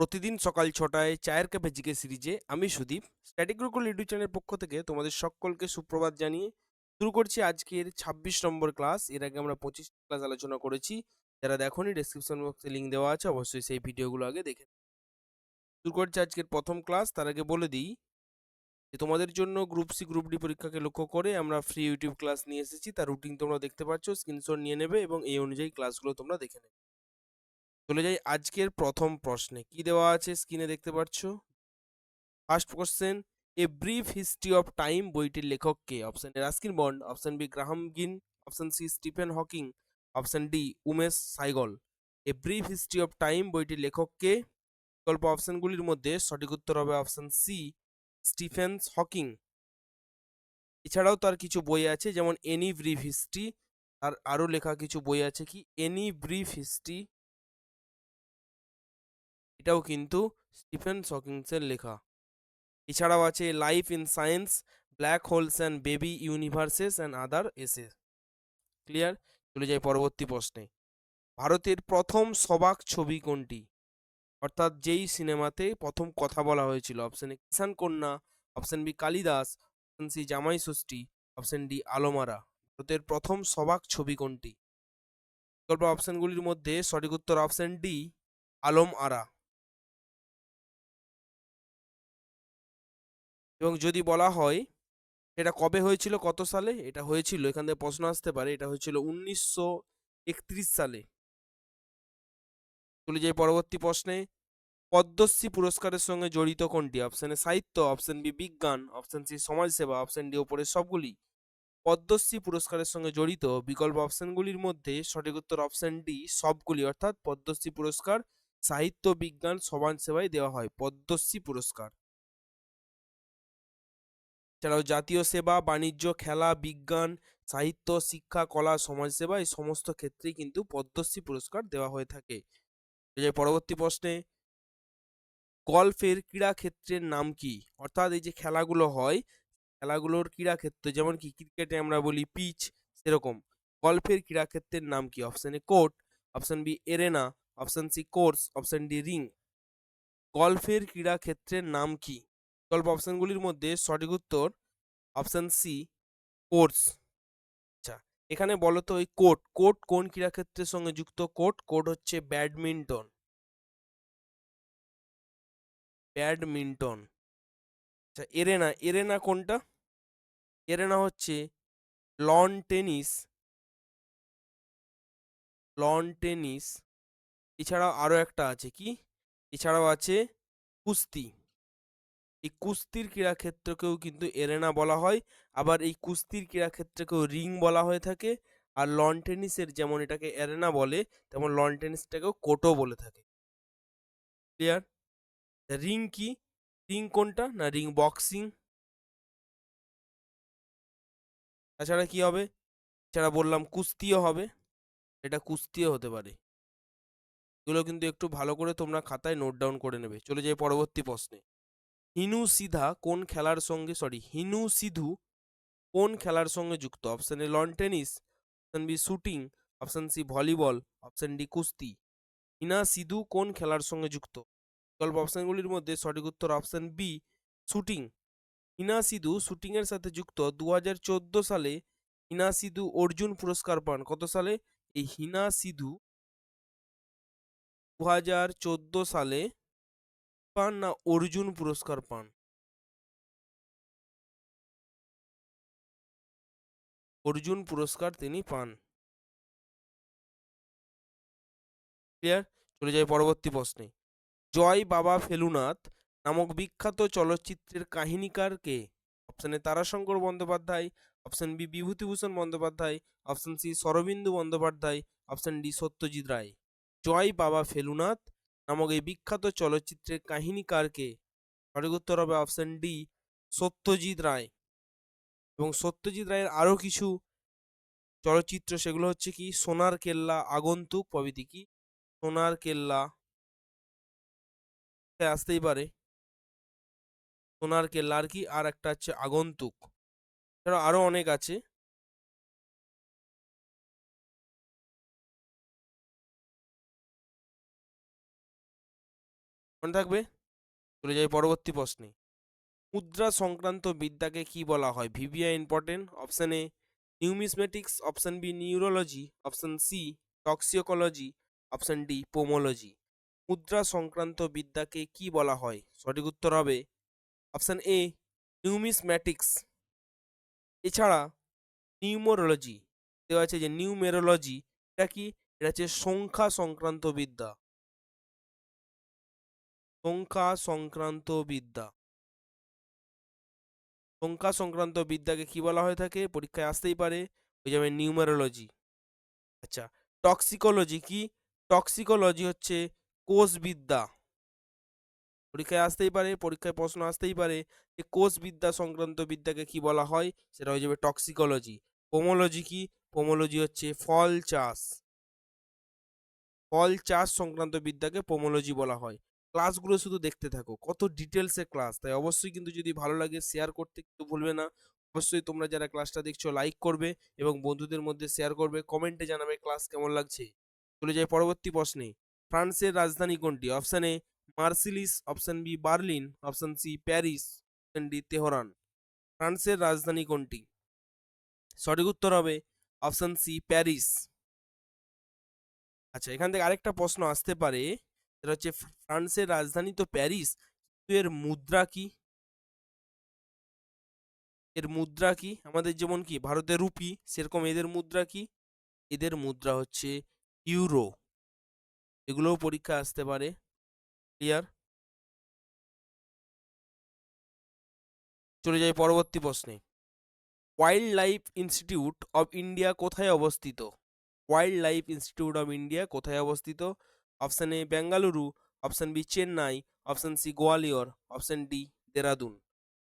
প্রতিদিন সকাল ছটায় চায়ের কাপে জিকে সিরিজে আমি সুদীপ, স্ট্যাটিক গুরুকুল ইউটিউব চ্যানেলের পক্ষ থেকে তোমাদের সকলকে সুপ্রভাত জানিয়ে শুরু করছি আজকের ছাব্বিশ নম্বর ক্লাস। এর আগে আমরা পঁচিশ ক্লাস আলোচনা করেছি। যারা দেখোনি ডেসক্রিপশন বক্সে লিঙ্ক দেওয়া আছে, অবশ্যই সেই ভিডিওগুলো আগে দেখে। শুরু করছি আজকের প্রথম ক্লাস। তার আগে বলে দিই যে তোমাদের জন্য গ্রুপ সি গ্রুপ ডি পরীক্ষাকে লক্ষ্য করে আমরা ফ্রি ইউটিউব ক্লাস নিয়ে এসেছি। তার রুটিন তোমরা দেখতে পাচ্ছ স্ক্রিনশট নিয়ে নেবে এবং এই অনুযায়ী ক্লাসগুলো তোমরা দেখে নেবে। চলে যাই আজকের প্রথম প্রশ্নে। কি দেওয়া আছে স্ক্রিনে দেখতে পাচ্ছ? First question a brief history of time বইটির লেখক কে? Option A Ruskin Bond option B Graham Greene option C Stephen Hawking option D Umesh Saigal. A brief history of time বইটির লেখক কে? বিকল্প অপশনগুলির মধ্যে সঠিক উত্তর হবে অপশন সি স্টিফেন্স হকিং। এছাড়াও তার কিছু বই আছে, যেমন এনি ব্রিফ হিস্ট্রি আর আরও লেখা কিছু বই আছে কি? এনি ব্রিফ হিস্ট্রি এটাও কিন্তু স্টিফেন হকিংসের লেখা। এছাড়াও আছে life in science, black holes and baby universes and other essays clear? চলে যাই পরবর্তী প্রশ্নে। ভারতের প্রথম সবাক ছবি কোনটি? অর্থাৎ যেই সিনেমাতে প্রথম কথা বলা হয়েছিল option A Kishan Kanya option B Kalidas option C Jamai Shashthi option D আলোমারা। ভারতের প্রথম সবাক ছবি কোনটি? বিকল্প অপশনগুলির মধ্যে সঠিক উত্তর অপশন ডি আলম আরা। এবং যদি বলা হয় এটা কবে হয়েছিল, কত সালে? এটা হয়েছিল, এখান থেকে প্রশ্ন আসতে পারে, এটা হয়েছিল উনিশশো একত্রিশ সালে। চলে যাই পরবর্তী প্রশ্নে। পদ্মশ্রী পুরস্কারের সঙ্গে জড়িত কোনটি? অপশানে সাহিত্য অপশন বি বিজ্ঞান অপশন সি সমাজসেবা অপশন ডি ওপরের সবগুলি। পদ্মশ্রী পুরস্কারের সঙ্গে জড়িত বিকল্প অপশনগুলির মধ্যে সঠিক উত্তর অপশন ডি সবগুলি, অর্থাৎ পদ্মশ্রী পুরস্কার, সাহিত্য, বিজ্ঞান, সমাজসেবায় দেওয়া হয়। পদ্মশ্রী পুরস্কার। এছাড়াও জাতীয় সেবা, বাণিজ্য, খেলা, বিজ্ঞান, সাহিত্য, শিক্ষা, কলা, সমাজসেবা এই সমস্ত ক্ষেত্রেই কিন্তু পদ্মশ্রী পুরস্কার দেওয়া হয়ে থাকে। যে পরবর্তী প্রশ্নে, গল্ফের ক্রীড়া ক্ষেত্রের নাম কি? অর্থাৎ এই যে খেলাগুলো হয়, খেলাগুলোর ক্রীড়া ক্ষেত্র যেমন কি, ক্রিকেটে আমরা বলি পিচ, সেরকম। গল্ফের ক্রীড়া ক্ষেত্রের নাম কি? Option A court, option B arena, option C course, option D ring. গল্ফের ক্রীড়া ক্ষেত্রের নাম কি? বিকল্প অপশনগুলির মধ্যে সঠিক উত্তর অপশন সি কোর্স আচ্ছা এখানে বলো তো ওই কোর্ট কোর্ট কোন ক্রীড়াক্ষেত্রের সঙ্গে যুক্ত? কোর্ট কোর্ট হচ্ছে ব্যাডমিন্টন ব্যাডমিন্টন আচ্ছা এরেনা এরেনা কোনটা? এরেনা হচ্ছে লন টেনিস লন টেনিস এছাড়াও আরও একটা আছে কি? এছাড়াও আছে কুস্তি। এই কুস্তির ক্রীড়াক্ষেত্রকেও কিন্তু এরেনা বলা হয়। আবার এই কুস্তির ক্রীড়াক্ষেত্রকেও রিং বলা হয়ে থাকে। আর লন টেনিসের যেমন এটাকে এরেনা বলে, তেমন লন টেনিসটাকেও কোর্টও বলে থাকে। ক্লিয়ার রিং কি? রিং কোনটা না রিং বক্সিং তাছাড়া কি হবে? এছাড়া বললাম কুস্তিও হবে। এটা কুস্তিও হতে পারে। এগুলো কিন্তু একটু ভালো করে তোমরা খাতায় নোট ডাউন করে নেবে। চলে যাই পরবর্তী প্রশ্নে। হিনু সিধা কোন খেলার সঙ্গে সরি হিনু সিধু কোন খেলার সঙ্গে যুক্ত? Option A lawn tennis option B shooting option C volleyball option D কুস্তি। হিনা সিধু কোন খেলার সঙ্গে যুক্ত? বিকল্প অপশনগুলির মধ্যে সঠিক উত্তর option B shooting Heena Sidhu শুটিংয়ের সাথে যুক্ত দু হাজার চোদ্দ সালে হিনা সিধু অর্জুন পুরস্কার পান। কত সালে? এই হিনা সিধু দু হাজার চোদ্দ সালে পান না অর্জুন পুরস্কার পান? অর্জুন পুরস্কার তিনি পান। ক্লিয়ার চলে যাই পরবর্তী প্রশ্নে। জয় বাবা ফেলুনাথ নামক বিখ্যাত চলচ্চিত্রের কাহিনীকার কে? Option A Tarashankar Bandyopadhyay option B Bibhutibhushan Bandyopadhyay option C Sharadindu Bandyopadhyay option D Satyajit Ray. Joi Baba Felunath নামক এই বিখ্যাত চলচ্চিত্রের কাহিনীকার কে সঠিক উত্তর হবে অপশন ডি সত্যজিৎ রায়। এবং সত্যজিৎ রায়ের আরও কিছু চলচ্চিত্র, সেগুলো হচ্ছে কি, সোনার কেল্লা, আগন্তুক প্রভৃতি কি? সোনার কেল্লা। আসতেই পারে। সোনার কেল্লা আর কি, আর একটা হচ্ছে আগন্তুক। এছাড়া আরও অনেক আছে। মনে থাকবে? চলে যাই পরবর্তী প্রশ্নে। মুদ্রা সংক্রান্ত বিদ্যাকে কি বলা হয়? VVI important, option A numismatics option B, neurology, option C toxicology option D, pomology. মুদ্রা সংক্রান্ত বিদ্যাকে কি বলা হয়? সঠিক উত্তর হবে অপশন এ, নিউমিসম্যাটিক্স। এছাড়া, নিউমোরোলজি। দেওয়া আছে যে নিউমেরোলজি এটা কি? এটা হচ্ছে সংখ্যা সংক্রান্ত বিদ্যা। সংখ্যা সংক্রান্ত বিদ্যা সংখ্যা সংক্রান্ত বিদ্যাকে কি বলা হয়ে থাকে? পরীক্ষায় আসতেই পারে। হয়ে যাবে নিউমেরোলজি আচ্ছা টক্সিকোলজি কি? টক্সিকোলজি হচ্ছে কোষবিদ্যা। পরীক্ষায় আসতেই পারে, পরীক্ষায় প্রশ্ন আসতেই পারে যে কোষবিদ্যা সংক্রান্ত বিদ্যাকে কি বলা হয়? সেটা হয়ে যাবে টক্সিকোলজি পোমোলজি কি? পোমোলজি হচ্ছে ফল চাষ। ফল চাষ সংক্রান্ত বিদ্যাকে পোমোলজি বলা হয়। ক্লাসগুলো শুধু দেখতে থাকো। কত ডিটেলসে ক্লাস তাই অবশ্যই কিন্তু যদি ভালো লাগে শেয়ার করতে কিন্তু ভুলবে না। অবশ্যই তোমরা যারা ক্লাসটা দেখছ লাইক করবে এবং বন্ধুদের মধ্যে শেয়ার করবে। কমেন্টে জানাবে ক্লাস কেমন লাগছে। চলে যাই পরবর্তী প্রশ্নে। ফ্রান্সের রাজধানী কোনটি? Option A Marseilles option B Berlin option C Paris option D Tehran. ফ্রান্সের রাজধানী কোনটি? সঠিক উত্তর হবে অপশন সি প্যারিস। আচ্ছা এখান থেকে আরেকটা প্রশ্ন আসতে পারে। সেটা হচ্ছে ফ্রান্সের রাজধানী তো প্যারিস এর মুদ্রা কি? এর মুদ্রা কি? আমাদের যেমন কি, ভারতের রুপি, সেরকম এদের মুদ্রা কি? এদের মুদ্রা হচ্ছে ইউরো। এগুলোও পরীক্ষা আসতে পারে। ক্লিয়ার চলে যাই পরবর্তী প্রশ্নে। Wild life institute of India কোথায় অবস্থিত? Wild life institute of India কোথায় অবস্থিত? Option A Bengaluru option B Chennai option C Gwalior option D Dehradun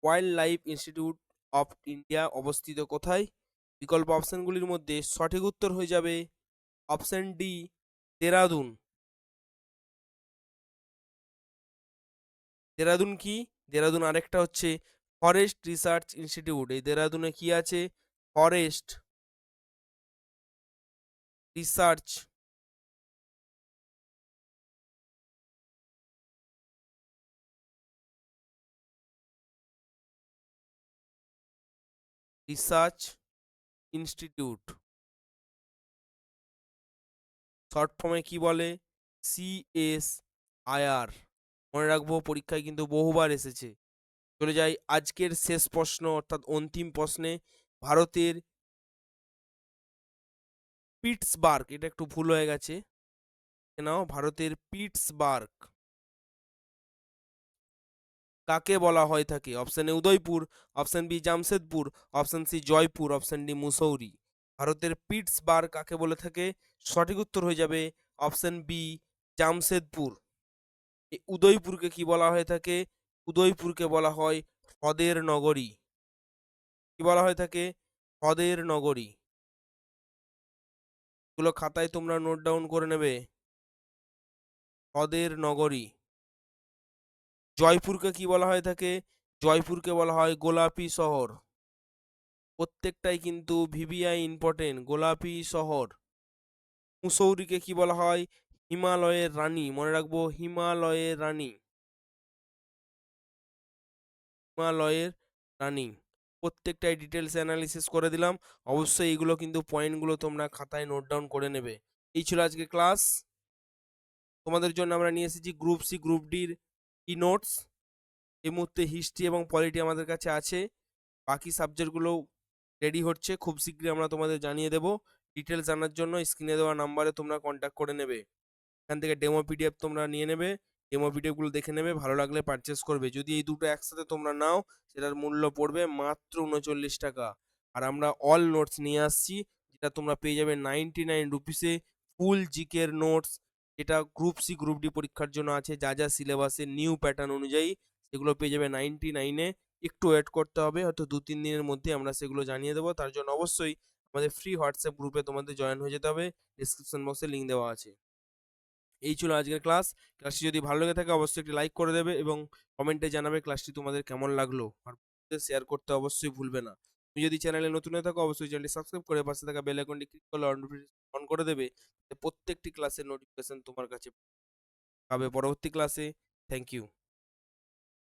wildlife institute of India অবস্থিত কোথায়? বিকল্প অপশনগুলির মধ্যে সঠিক উত্তর হয়ে যাবে অপশন ডি দেরাদুন দেরাদুন কি? দেরাদুন আরেকটা হচ্ছে ফরেস্ট রিসার্চ ইনস্টিটিউট এই দেরাদুনে কি আছে? Forest research research institute. Short ফর্মে কি বলে? সিএস আইআর মনে রাখব, পরীক্ষায় কিন্তু বহুবার এসেছে। চলে যাই আজকের শেষ প্রশ্ন, অর্থাৎ অন্তিম প্রশ্নে। ভারতের পিটসবার্গ, এটা একটু ভুল হয়ে গেছে। নাও, ভারতের পিটসবার্গ। কাকে বলা হয় থাকে? Option A Udaipur option B Jamshedpur option C Jaipur option D Mussoorie. ভারতের পিটসবার্গ কাকে বলে থাকে? সঠিক উত্তর হয়ে যাবে অপশন বি জামশেদপুর। উদয়পুরকে কি বলা হয়ে থাকে? উদয়পুরকে বলা হয় হ্রদের নগরী। কি বলা হয়ে থাকে? হ্রদের নগরী। এগুলো খাতায় তোমরা নোট ডাউন করে নেবে। হ্রদের নগরী। জয়পুরকে কি বলা হয় থাকে? জয়পুরকে বলা হয় গোলাপি শহর। প্রত্যেকটাই কিন্তু ভিভিআই ইম্পর্টেন্ট, গোলাপি শহর। মুসৌরিকে কি বলা হয়? হিমালয়ের রানী। মনে রাখব, হিমালয়ের রানী। হিমালয়ের রানী। প্রত্যেকটাই ডিটেলস অ্যানালিসিস করে দিলাম। অবশ্যই এইগুলো কিন্তু পয়েন্টগুলো তোমরা খাতায় নোট ডাউন করে নেবে। এই ছিল আজকে ক্লাস। তোমাদের জন্য আমরা নিয়ে এসেছি গ্রুপ সি, গ্রুপ ডির ই নোটস এই মুহূর্তে হিস্ট্রি এবং পলিটি আমাদের কাছে আছে। বাকি সাবজেক্টগুলো রেডি হচ্ছে, খুব শীঘ্রই আমরা তোমাদের জানিয়ে দেবো। ডিটেলস জানার জন্য স্ক্রিনে দেওয়া নাম্বারে তোমরা কন্ট্যাক্ট করে নেবে। এখান থেকে ডেমো পিডিএফ তোমরা নিয়ে নেবে ডেমো পিডিএফগুলো দেখে নেবে, ভালো লাগলে পারচেস করবে। যদি এই দুটো একসাথে তোমরা নাও, সেটার মূল্য পড়বে মাত্র উনচল্লিশ টাকা। আর আমরা অল নোটস নিয়ে আসছি, যেটা তোমরা পেয়ে যাবে নাইনটি নাইন রুপিসে ফুল জিকের নোটস যেটা গ্রুপ সি গ্রুপ ডি পরীক্ষার জন্য আছে। যা যা সিলেবাসে নিউ প্যাটার্ন অনুযায়ী সেগুলো পেয়ে যাবে নাইনটি নাইনে একটু ওয়েট করতে হবে, হয়তো দু, তিন দিনের মধ্যে আমরা সেগুলো জানিয়ে দেবো। তার জন্য অবশ্যই আমাদের ফ্রি হোয়াটসঅ্যাপ গ্রুপে তোমাদের জয়েন হয়ে যেতে হবে। ডিসক্রিপশন বক্সে লিঙ্ক দেওয়া আছে। এই ছিল আজকের ক্লাস ক্লাসটি যদি ভালো লেগে থাকে, অবশ্যই একটি লাইক করে দেবে এবং কমেন্টে জানাবে ক্লাসটি তোমাদের কেমন লাগল। আর শেয়ার করতে অবশ্যই ভুলবে না। তুমি যদি চ্যানেলে নতুন হয়ে থাকো, অবশ্যই চ্যানেলটি সাবস্ক্রাইব করে পাশে থাকা বেল আইকনটি ক্লিক করলে অন করে দেবে প্রত্যেকটি ক্লাসের নোটিফিকেশন তোমার কাছে পাবে। পরবর্তী ক্লাসে থ্যাংক ইউ